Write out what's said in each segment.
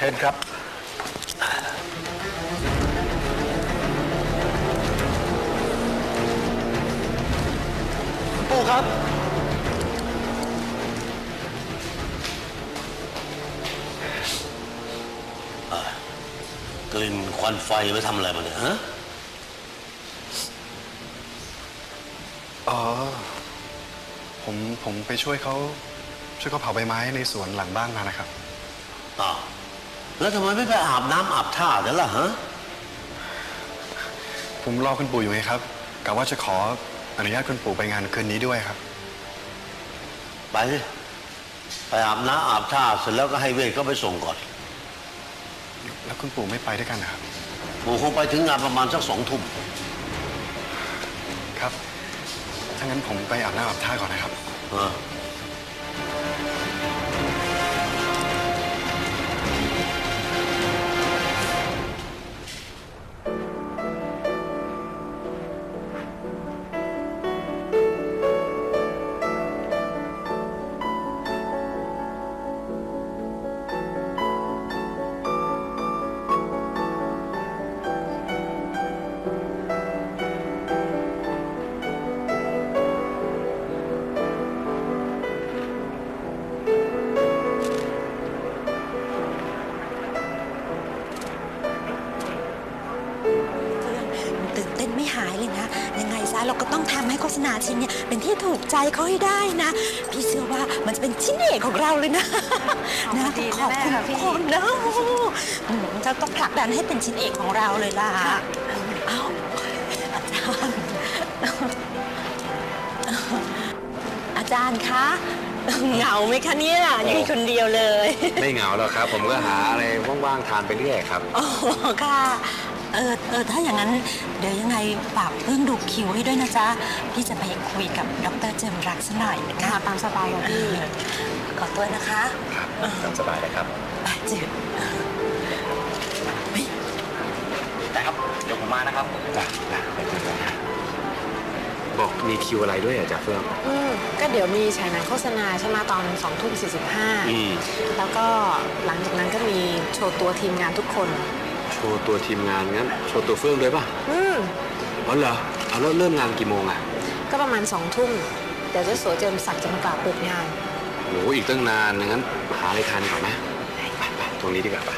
เชิญครับ ปู่ครับ กลิ่นควันไฟไปทำอะไรมาเนี่ยฮะ อ๋อ ผมผมไปช่วยเขาช่วยเขาเผาใบไม้ในสวนหลังบ้านมานะครับ อ้าว แล้วทำไมไม่ไปอาบน้ำอาบท่ากันล่ะฮะ ผมรอคุณปู่อยู่ไงครับกะว่าจะขออนุญาตคุณปู่ไปงานคืนนี้ด้วยครับ ไปสิไปอาบน้ำอาบท่าเสร็จแล้วก็ให้เวทเขาไปส่งก่อน แล้วคุณปู่ไม่ไปด้วยกันนะครับ ปู่คงไปถึงงานประมาณสักสองทุ่มครับ ถ้างั้นผมไปอาบน้ำอาบท่าก่อนนะครับ เออ ยนะยังไงซะเราก็ต้องทำให้โฆษณาชิ้นเนี้ยเป็นที่ถูกใจเขาให้ได้นะ พี่เชื่อว่ามันจะเป็นชิ้นเอกของเราเลยนะนะต้องขอบคุณทุกคนนะโอ้โหอืมจะต้องผลักดันให้เป็นชิ้นเอกของเราเลยล่ะเอ้าอาจารย์ อาจารย์คะ เหงาไหมคะเนี่ยอยู่คนเดียวเลย ไม่เหงาหรอกครับ ผมก็หาอะไรว่างๆทานไปเรื่อยครับ โอ้ค่ะ เออเออถ้าอย่างนั้นเดี๋ยวยังไงฝากเพิ่งดูคิวให้ด้วยนะจ๊ะ พี่จะไปคุยกับดรเจมส์รักซะหน่อยนะคะตามสบายค่ะพี่ ขอตัวนะคะครับตามสบายเลยครับไปจืดแต่ครับ เดี๋ยวผมมานะครับจ้ะจ้ะไปคุยกันนะบอกมีคิวอะไรด้วยอะจ๊ะเฟื่องอืมก็เดี๋ยวมีฉายหนังโฆษณาใช่ไหมตอน2องทุ่มสีอืมแล้วก็หลังจากนั้นก็มีโชว์ตัวทีมงานทุกคน โชว์ตัวทีมงานงั้น โชว์ตัวเฟื่องด้วยป่ะอืมอ๋อเหรอเอาแล้วเริ่มงานกี่โมงอะ ก็ประมาณ2องทุ่มเดี๋ยวเจ้าสัวเจิมศักดิ์จะมากล่าวเปิดงานโหอีกตั้งนานงั้นหาอะไรทานก่อนนะไปไปตรงนี้ดีกว่าป่ะ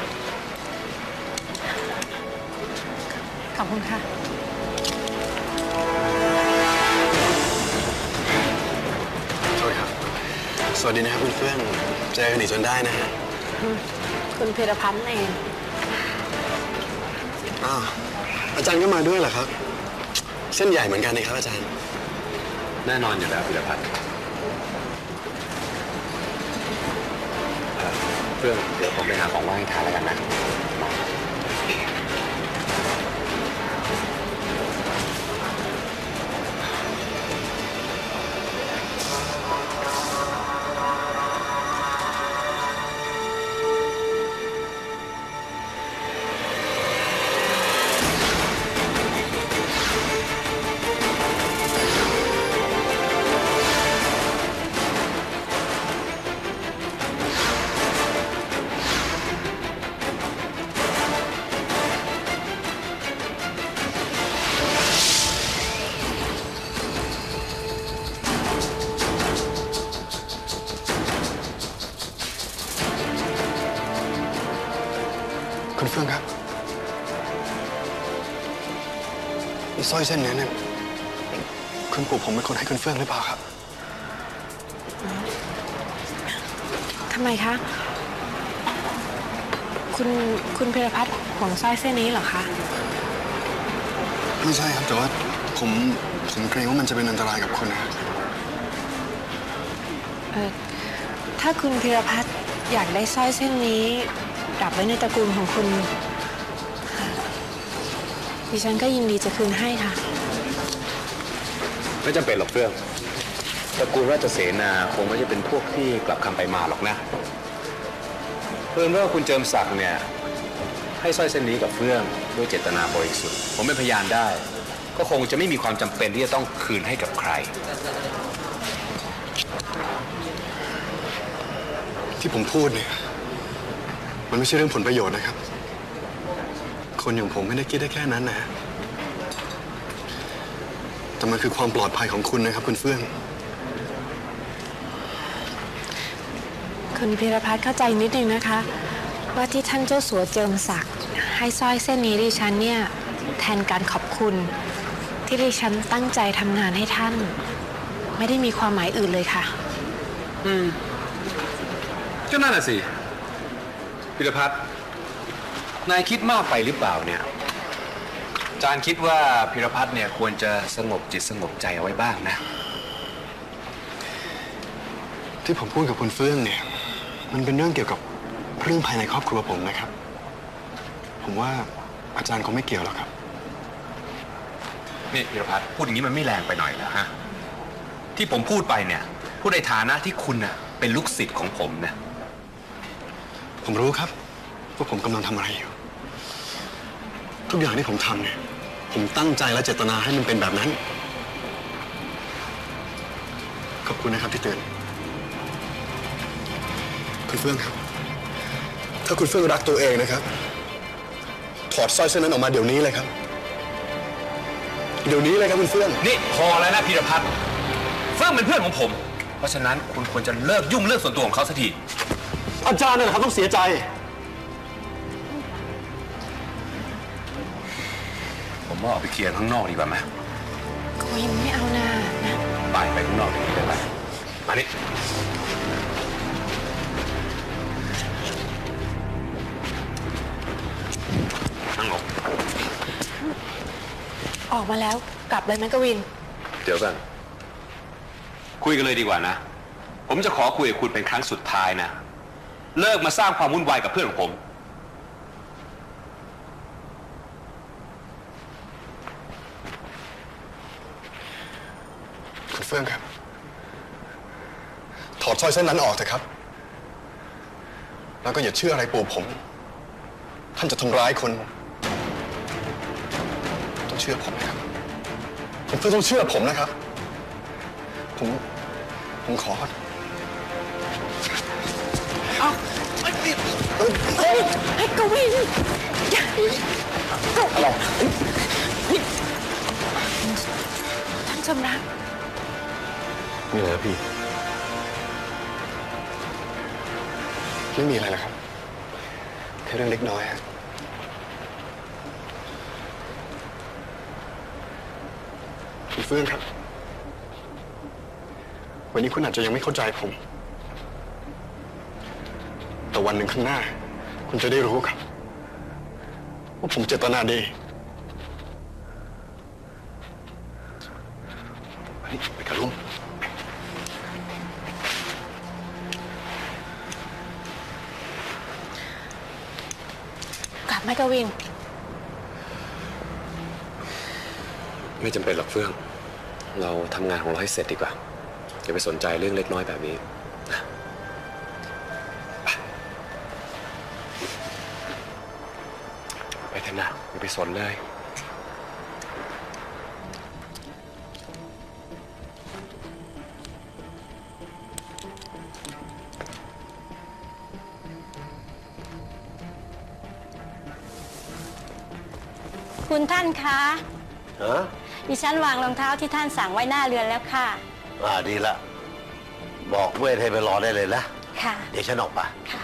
ขอบคุณค่ะ โทษครับ สวัสดีนะครับคุณเฟื่องเจอกันอีกจนได้นะฮะ คุณพีรพันธ์เอง อ้าวอาจารย์ก็มาด้วยเหรอครับ เส้นใหญ่เหมือนกันนะครับอาจารย์ แน่นอนอยู่แล้วพิรพัฒน์เรื่องเดี๋ยวผมไปหาของว่างให้ทานแล้วกันนะ คุณเฟื่องครับสร้อยเส้นนี้เนี่ยคุณปู่ผมเป็นคนให้คุณเฟื่องหรือเปล่าครับ ทำไมคะ คุณคุณพีรพัฒน์ห่วงสร้อยเส้นนี้เหรอคะ ไม่ใช่ครับ แต่ว่าผมผมเกรงว่ามันจะเป็นอันตรายกับคุณนะครับเออถ้าคุณพีรพัฒน์อยากได้สร้อยเส้นนี้ ดับไว้ในตระกูลของคุณดิฉันก็ยินดีจะคืนให้ค่ะ ไม่จำเป็นหรอกเฟื่องตระกูลราชเสนาคงไม่ใช่เป็นพวกที่กลับคำไปมาหรอกนะเพิ่นว่าคุณเจิมศักดิ์เนี่ยให้สร้อยเส้นนี้กับเฟื่องด้วยเจตนาบริสุทธิ์ผมเป็นพยานได้ ก็คงจะไม่มีความจำเป็นที่จะต้องคืนให้กับใคร ที่ผมพูดเนี่ย มันไม่ใช่เรื่องผลประโยชน์นะครับ คนอย่างผมไม่ได้คิดได้แค่นั้นนะ แต่มันคือความปลอดภัยของคุณนะครับ คุณเฟื่อง คุณพีรพัฒน์เข้าใจนิดนึงนะคะ ว่าที่ท่านเจ้าสัวเจิมศักดิ์ให้สร้อยเส้นนี้ดิฉันเนี่ยแทนการขอบคุณ ที่ดิฉันตั้งใจทำงานให้ท่าน ไม่ได้มีความหมายอื่นเลยค่ะก็นั่นน่ะสิ พิรพัฒน์นายคิดมากไปหรือเปล่าเนี่ยอาจารย์คิดว่าพิรพัฒน์เนี่ยควรจะสงบจิตสงบใจเอาไว้บ้างนะ ที่ผมพูดกับคุณเฟื่องเนี่ย มันเป็นเรื่องเกี่ยวกับเรื่องภายในครอบครัวผมนะครับ ผมว่าอาจารย์คงไม่เกี่ยวหรอกครับ นี่พิรพัฒน์พูดอย่างนี้มันไม่แรงไปหน่อยเหรอฮะ ที่ผมพูดไปเนี่ย พูดในฐานะที่คุณน่ะเป็นลูกศิษย์ของผมนะ ผมรู้ครับ ว่าผมกำลังทำอะไรอยู่ ทุกอย่างที่ผมทำเนี่ย ผมตั้งใจและเจตนาให้มันเป็นแบบนั้น ขอบคุณนะครับที่เตือน คุณเฟื่องครับ ถ้าคุณเฟื่องรักตัวเองนะครับ ถอดสร้อยเส้นนั้นออกมาเดี๋ยวนี้เลยครับ เดี๋ยวนี้เลยครับคุณเฟื่อง นี่พอแล้วนะพีรพัฒน์เฟิ่องเป็นเพื่อนของผม เพราะฉะนั้นคุณควรจะเลิกยุ่งเรื่องส่วนตัวของเขาสักที อาจารย์นั่นแหละครับต้องเสียใจ ผมว่าออกไปเคลียร์ข้างนอกดีกว่าไหมกวินไม่เอานานะไปไปข้างนอกดีกว่าไปมานี่นั่งลงออกมาแล้วกลับเลยไหมกวิน เดี๋ยวกันคุยกันเลยดีกว่านะ ผมจะขอคุยกับคุณเป็นครั้งสุดท้ายนะ เลิกมาสร้างความวุ่นวายกับเพื่อนของผม คุณเฟื่องครับ ถอดสร้อยเส้นนั้นออกเถอะครับ แล้วก็อย่าเชื่ออะไรปู่ผม ท่านจะทำร้ายคน ต้องเชื่อผมนะครับ คุณเฟื่องต้องเชื่อผมนะครับ ผม ผมขอ ให้กวินอย่าอะไรท่านชมรักมีอะไรพี่ไม่มีอะไรนะครับแค่เรื่องเล็กน้อยฮะคุณเฟื่องครับ วันนี้คุณอาจจะยังไม่เข้าใจผม วันหนึ่งข้างหน้า คุณจะได้รู้ครับ ว่าผมเจตนาดีไปนี่ไปกับลุงกลับไหมกวิน ไม่จำเป็นหรอกเฟื่อง เราทำงานของเราให้เสร็จดีกว่าอย่าไปสนใจเรื่องเล็กน้อยแบบนี้ อย่าไปสนเลย คุณท่านคะ ฮะดิฉันวางรองเท้าที่ท่านสั่งไว้หน้าเรือนแล้วค่ะ อ่าดีละ บอกเวทให้ไปรอได้เลยนะ ค่ะ เดี๋ยวฉันออกไป ค่ะ